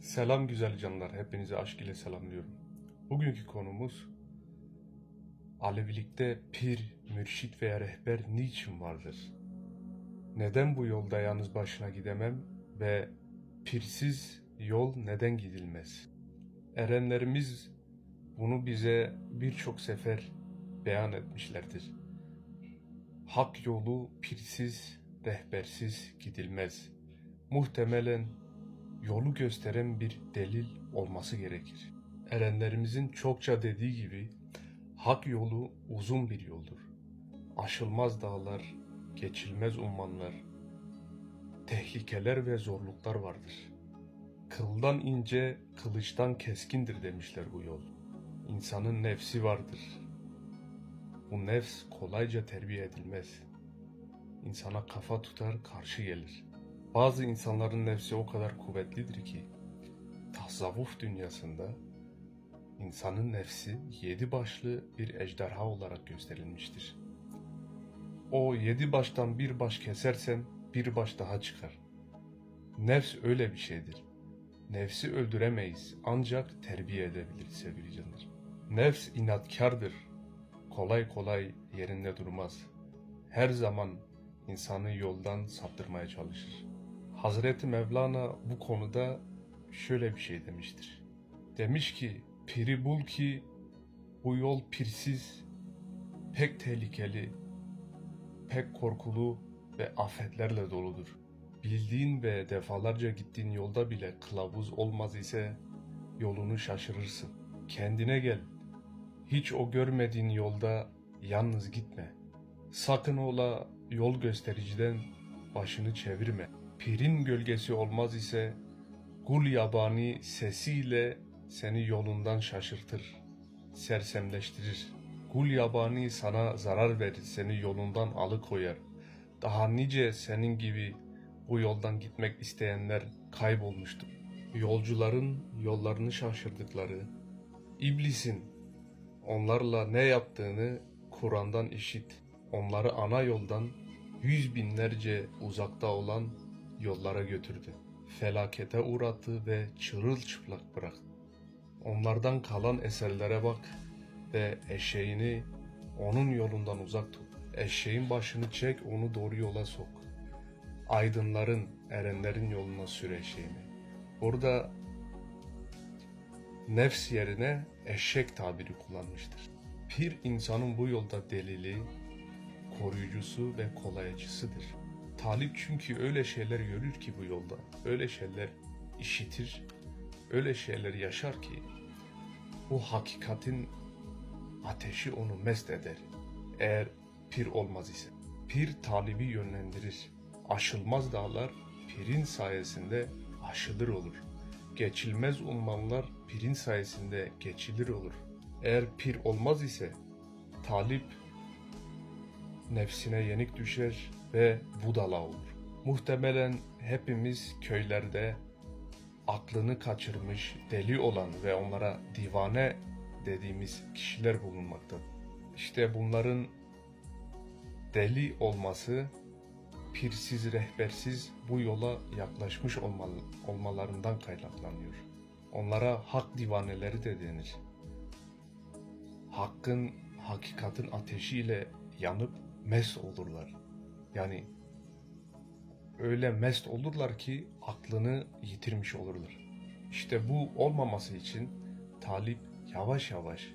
Selam güzel canlar, hepinizi aşk ile selamlıyorum. Bugünkü konumuz Alevilikte pir, mürşit veya rehber niçin vardır? Neden bu yolda yalnız başına gidemem ve pirsiz yol neden gidilmez? Erenlerimiz bunu bize birçok sefer beyan etmişlerdir. Hak yolu pirsiz, rehbersiz gidilmez. Muhtemelen yolu gösteren bir delil olması gerekir. Erenlerimizin çokça dediği gibi hak yolu uzun bir yoldur. Aşılmaz dağlar, geçilmez ummanlar, tehlikeler ve zorluklar vardır. Kıldan ince, kılıçtan keskindir demişler bu yol. İnsanın nefsi vardır. Bu nefs kolayca terbiye edilmez. İnsana kafa tutar, karşı gelir. Bazı insanların nefsi o kadar kuvvetlidir ki tasavvuf dünyasında insanın nefsi yedi başlı bir ejderha olarak gösterilmiştir. O yedi baştan bir baş kesersen bir baş daha çıkar. Nefs öyle bir şeydir. Nefsi öldüremeyiz ancak terbiye edebiliriz sevgili canlar. Nefs inatkardır. Kolay kolay yerinde durmaz. Her zaman insanı yoldan saptırmaya çalışır. Hazreti Mevlana bu konuda şöyle bir şey demiştir. Demiş ki, piri bul ki bu yol pirsiz, pek tehlikeli, pek korkulu ve afetlerle doludur. Bildiğin ve defalarca gittiğin yolda bile kılavuz olmaz ise yolunu şaşırırsın. Kendine gel. Hiç o görmediğin yolda yalnız gitme. Sakın ola yol göstericiden başını çevirme. Pirin gölgesi olmaz ise gul yabani sesiyle seni yolundan şaşırtır, sersemleştirir. Gul yabani sana zarar verir, seni yolundan alıkoyar. Daha nice senin gibi bu yoldan gitmek isteyenler kaybolmuştur. Yolcuların yollarını şaşırdıkları, iblisin onlarla ne yaptığını Kur'an'dan işit. Onları ana yoldan yüz binlerce uzakta olan yollara götürdü. Felakete uğrattı ve çırılçıplak bıraktı. Onlardan kalan eserlere bak ve eşeğini onun yolundan uzak tut. Eşeğin başını çek onu doğru yola sok. Aydınların, erenlerin yoluna sür eşeğini. Burada nefs yerine eşek tabiri kullanmıştır. Pir insanın bu yolda delili, koruyucusu ve kolaycısıdır. Talip çünkü öyle şeyler görür ki bu yolda, öyle şeyler işitir, öyle şeyler yaşar ki bu hakikatin ateşi onu mest eder. Eğer pir olmaz ise. Pir talibi yönlendirir. Aşılmaz dağlar pirin sayesinde aşılır olur. Geçilmez ummanlar pirin sayesinde geçilir olur. Eğer pir olmaz ise talip nefsine yenik düşer ve budala olur. Muhtemelen hepimiz köylerde aklını kaçırmış, deli olan ve onlara divane dediğimiz kişiler bulunmaktadır. İşte bunların deli olması pirsiz, rehbersiz bu yola yaklaşmış olmalarından kaynaklanıyor. Onlara hak divaneleri de denir. Hakkın, hakikatin ateşiyle yanıp mest olurlar. Yani öyle mest olurlar ki aklını yitirmiş olurlar. İşte bu olmaması için talip yavaş yavaş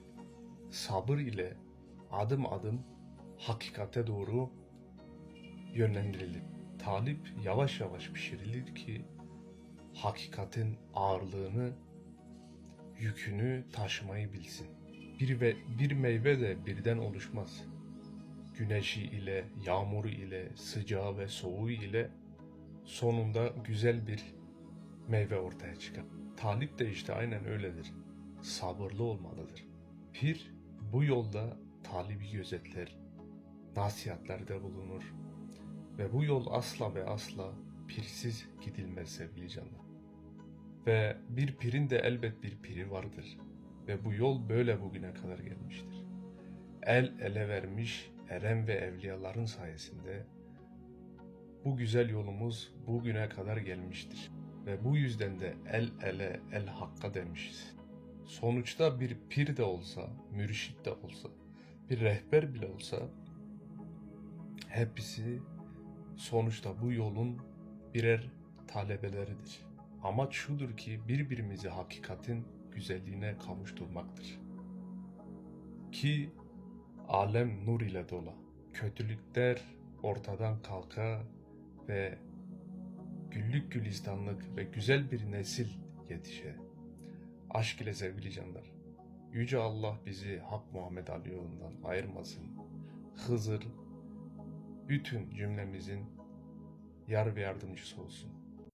sabır ile adım adım hakikate doğru yönlendirilir. Talip yavaş yavaş pişirilir ki hakikatin ağırlığını, yükünü taşımayı bilsin. Bir ve bir meyve de birden oluşmaz. Güneşi ile, yağmuru ile, sıcağı ve soğuğu ile sonunda güzel bir meyve ortaya çıkar. Talip de işte aynen öyledir. Sabırlı olmalıdır. Pir bu yolda talibi gözetler, nasihatlerde bulunur ve bu yol asla ve asla pirsiz gidilmez sevgili canlar. Ve bir pirin de elbet bir piri vardır ve bu yol böyle bugüne kadar gelmiştir. El ele vermiş eren ve evliyaların sayesinde bu güzel yolumuz bugüne kadar gelmiştir. Ve bu yüzden de el ele el hakka demişiz. Sonuçta bir pir de olsa, mürşit de olsa, bir rehber bile olsa hepsi sonuçta bu yolun birer talebeleridir. Amaç şudur ki birbirimizi hakikatin güzelliğine kavuşturmaktır. Ki alem nur ile dola. Kötülükler ortadan kalka ve güllük gülistanlık ve güzel bir nesil yetişe. Aşk ile sevgili canlar. Yüce Allah bizi Hak Muhammed Ali yolundan ayırmasın. Hızır bütün cümlemizin yar ve yardımcısı olsun.